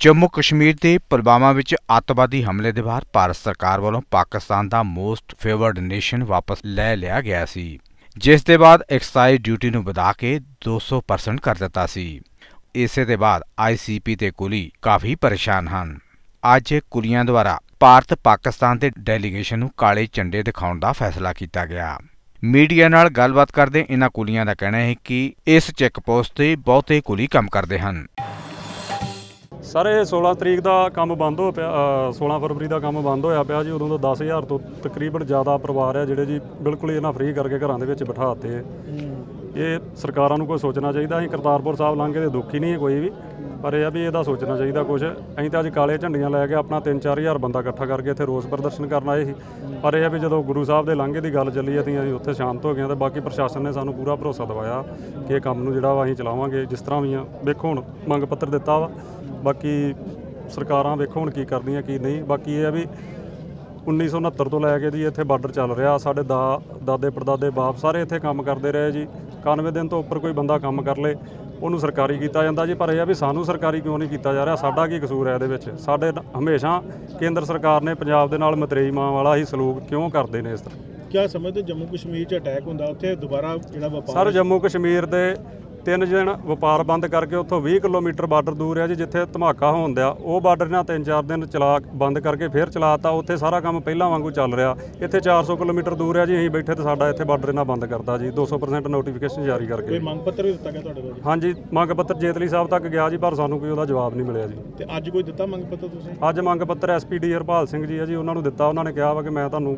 ਜੰਮੂ ਕਸ਼ਮੀਰ ਦੇ ਪੁਲਵਾਮਾ ਵਿੱਚ ਅੱਤਵਾਦੀ ਹਮਲੇ ਦੇ ਬਾਅਦ ਭਾਰਤ ਸਰਕਾਰ ਵੱਲੋਂ ਪਾਕਿਸਤਾਨ ਦਾ ਮੋਸਟ ਫੇਵਰਡ ਨੇਸ਼ਨ ਵਾਪਸ ਲੈ ਲਿਆ ਗਿਆ ਸੀ, ਜਿਸ ਦੇ ਬਾਅਦ ਐਕਸਾਈਜ਼ ਡਿਊਟੀ ਨੂੰ ਵਧਾ ਕੇ 200% ਕਰ ਦਿੱਤਾ ਸੀ। ਇਸੇ ਦੇ ਬਾਅਦ ਆਈਸੀਪੀ ਤੇ ਕੁਲੀ ਕਾਫੀ ਪਰੇਸ਼ਾਨ ਹਨ। ਅੱਜ ਕੁਲੀਆਂ ਦੁਆਰਾ ਭਾਰਤ ਪਾਕਿਸਤਾਨ ਦੇ ਡੈਲੀਗੇਸ਼ਨ ਨੂੰ ਕਾਲੇ ਝੰਡੇ ਦਿਖਾਉਣ ਦਾ ਫੈਸਲਾ ਕੀਤਾ ਗਿਆ। ਮੀਡੀਆ ਨਾਲ ਗੱਲਬਾਤ ਕਰਦੇ ਇਹਨਾਂ ਕੁਲੀਆਂ ਦਾ ਕਹਿਣਾ ਹੈ ਕਿ ਇਸ ਚੈੱਕ ਪੋਸਟ ਤੇ ਬਹੁਤੇ ਕੁਲੀ ਕੰਮ ਕਰਦੇ ਹਨ। ਸਰ ਇਹ 16 ਤਰੀਕ ਦਾ ਕੰਮ ਬੰਦ ਹੋ ਪਿਆ ਅ, 16 ਫਰਵਰੀ ਦਾ ਕੰਮ ਬੰਦ ਹੋਇਆ ਪਿਆ ਜੀ ਉਦੋਂ ਤੋਂ 10000 ਤੋਂ ਤਕਰੀਬਨ ਜ਼ਿਆਦਾ ਪਰਿਵਾਰ ਆ ਜਿਹੜੇ ਜੀ ਬਿਲਕੁਲ ਹੀ ਇਹਨਾਂ ਫ੍ਰੀ ਕਰਕੇ ਘਰਾਂ ਦੇ ਵਿੱਚ ਬਿਠਾਤੇ ਇਹ ਸਰਕਾਰਾਂ ਨੂੰ ਕੋਈ ਸੋਚਣਾ ਚਾਹੀਦਾ, ਅਸੀਂ ਕਰਤਾਰਪੁਰ ਸਾਹਿਬ ਲੰਘੇ ਦੇ ਦੁੱਖ ਹੀ ਨਹੀਂ ਹੈ ਕੋਈ ਵੀ, ਪਰ ਇਹ ਆ ਵੀ ਇਹਦਾ ਸੋਚਣਾ ਚਾਹੀਦਾ ਕੁਝ ਅਸੀਂ ਤਾਂ ਅੱਜ ਕਾਲੇ ਝੰਡੀਆਂ ਲੈ ਕੇ ਆਪਣਾ 3-4000 ਬੰਦਾ ਇਕੱਠਾ ਕਰਕੇ ਇੱਥੇ ਰੋਸ ਪ੍ਰਦਰਸ਼ਨ ਕਰਨ ਆਏ ਸੀ। ਪਰ ਇਹ ਆ ਵੀ ਜਦੋਂ ਗੁਰੂ ਸਾਹਿਬ ਦੇ ਲਾਂਘੇ ਦੀ ਗੱਲ ਚੱਲੀ ਅਸੀਂ ਅਸੀਂ ਉੱਥੇ ਸ਼ਾਂਤ ਹੋ ਗਏ ਹਾਂ ਤੇ ਬਾਕੀ ਪ੍ਰਸ਼ਾਸਨ ਨੇ ਸਾਨੂੰ ਪੂਰਾ ਭਰੋਸਾ ਦਿਵਾਇਆ ਕਿ ਇਹ ਕੰਮ ਨੂੰ ਜਿਹੜਾ ਵਾ ਅਸੀਂ ਚਲਾਵਾਂਗੇ, ਜਿਸ ਤਰ੍ਹਾਂ ਵੀ ਆ। ਵੇਖੋ ਹੁਣ ਮੰਗ ਪੱਤਰ ਦਿੱਤਾ ਵਾ, ਬਾਕੀ ਸਰਕਾਰਾਂ ਵੇਖੋ ਹੁਣ ਕੀ ਕਰਦੀਆਂ, ਕੀ ਨਹੀਂ। ਬਾਕੀ ਇਹ ਆ ਵੀ 1969 ਤੋਂ ਲੈ ਕੇ ਜੀ ਇੱਥੇ ਬਾਰਡਰ ਚੱਲ ਰਿਹਾ, ਸਾਡੇ ਦਾ ਦਾਦੇ ਪੜਦਾਦੇ ਬਾਪ ਸਾਰੇ ਇੱਥੇ ਕੰਮ ਕਰਦੇ ਰਹੇ ਜੀ। 91 ਦਿਨ ਤੋਂ ਉੱਪਰ ਕੋਈ ਬੰਦਾ ਕੰਮ ਕਰ ਲੇ ਉਹਨੂੰ ਸਰਕਾਰੀ ਕੀਤਾ ਜਾਂਦਾ ਜੀ ਪਰ ਇਹ ਆ ਵੀ ਸਾਨੂੰ ਸਰਕਾਰੀ ਕਿਉਂ ਨਹੀਂ ਕੀਤਾ ਜਾ ਰਿਹਾ? ਸਾਡਾ ਕੀ ਕਸੂਰ ਹੈ ਇਹਦੇ ਵਿੱਚ? ਸਾਡੇ ਹਮੇਸ਼ਾ ਕੇਂਦਰ ਸਰਕਾਰ ਨੇ ਪੰਜਾਬ ਦੇ ਨਾਲ ਮਤਰੇਈ ਮਾਂ ਵਾਲਾ ਹੀ ਸਲੂਕ ਕਿਉਂ ਕਰਦੇ ਨੇ ਇਸ ਤਰ੍ਹਾਂ? ਕਿਆ ਸਮਝਦੇ ਜੰਮੂ ਕਸ਼ਮੀਰ 'ਚ ਅਟੈਕ ਹੁੰਦਾ ਉੱਥੇ ਦੁਬਾਰਾ ਜਿਹੜਾ ਵਪਾਰ ਸਰ ਜੰਮੂ ਕਸ਼ਮੀਰ ਦੇ ਤਿੰਨ ਦਿਨ ਵਪਾਰ ਬੰਦ ਕਰਕੇ ਉੱਥੋਂ 20 ਕਿਲੋਮੀਟਰ ਬਾਰਡਰ ਦੂਰ ਹੈ ਜੀ ਜਿੱਥੇ ਧਮਾਕਾ ਹੋਣ ਦਿਆ ਉਹ ਬਾਰਡਰ ਨਾਲ ਤਿੰਨ ਚਾਰ ਦਿਨ ਚਲਾ ਬੰਦ ਕਰਕੇ ਫਿਰ ਚਲਾਤਾ। ਉੱਥੇ ਸਾਰਾ ਕੰਮ ਪਹਿਲਾਂ ਵਾਂਗੂ ਚੱਲ ਰਿਹਾ। ਇੱਥੇ 400 ਕਿਲੋਮੀਟਰ ਦੂਰ ਹੈ ਜੀ ਅਸੀਂ ਬੈਠੇ ਤੇ ਸਾਡਾ ਇੱਥੇ ਬਾਰਡਰ ਇਹਨਾਂ ਬੰਦ ਕਰਤਾ ਜੀ। 200% ਨੋਟੀਫਿਕੇਸ਼ਨ ਜਾਰੀ ਕੋਈ ਕਰਕੇ ਮੰਗ ਪੱਤਰ ਵੀ ਦਿੱਤਾ ਗਿਆ ਤੁਹਾਡੇ ਕੋਲ? ਹਾਂਜੀ ਮੰਗ ਪੱਤਰ ਜੇਤਲੀ ਸਾਹਿਬ ਤੱਕ ਗਿਆ ਜੀ ਪਰ ਸਾਨੂੰ ਕੋਈ ਉਹਦਾ ਜਵਾਬ ਨਹੀਂ ਮਿਲਿਆ ਜੀ। ਤੇ ਅੱਜ ਕੋਈ ਦਿੱਤਾ ਮੰਗ ਪੱਤਰ ਤੁਸੀਂ? ਅੱਜ ਮੰਗ ਪੱਤਰ ਐਸਪੀਡੀ ਹਰਪਾਲ ਸਿੰਘ ਜੀ ਹੈ ਜੀ ਉਹਨਾਂ ਨੂੰ ਦਿੱਤਾ। ਉਹਨਾਂ ਨੇ ਕਿਹਾ ਵਾ ਕਿ ਮੈਂ ਤੁਹਾਨੂੰ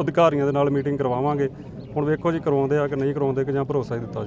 ਅਧਿਕਾਰੀਆਂ ਦੇ ਨਾਲ ਮੀਟਿੰਗ ਕਰਵਾਵਾਂਗੇ। ਹੁਣ ਵੇਖੋ ਜੀ ਕਰਵਾਉਂਦੇ ਆ ਕਿ ਨਹੀਂ ਕਰਵਾਉਂਦੇ ਕਿ ਜਾਂ ਭਰੋਸਾ ਹੀ ਦਿੱਤਾ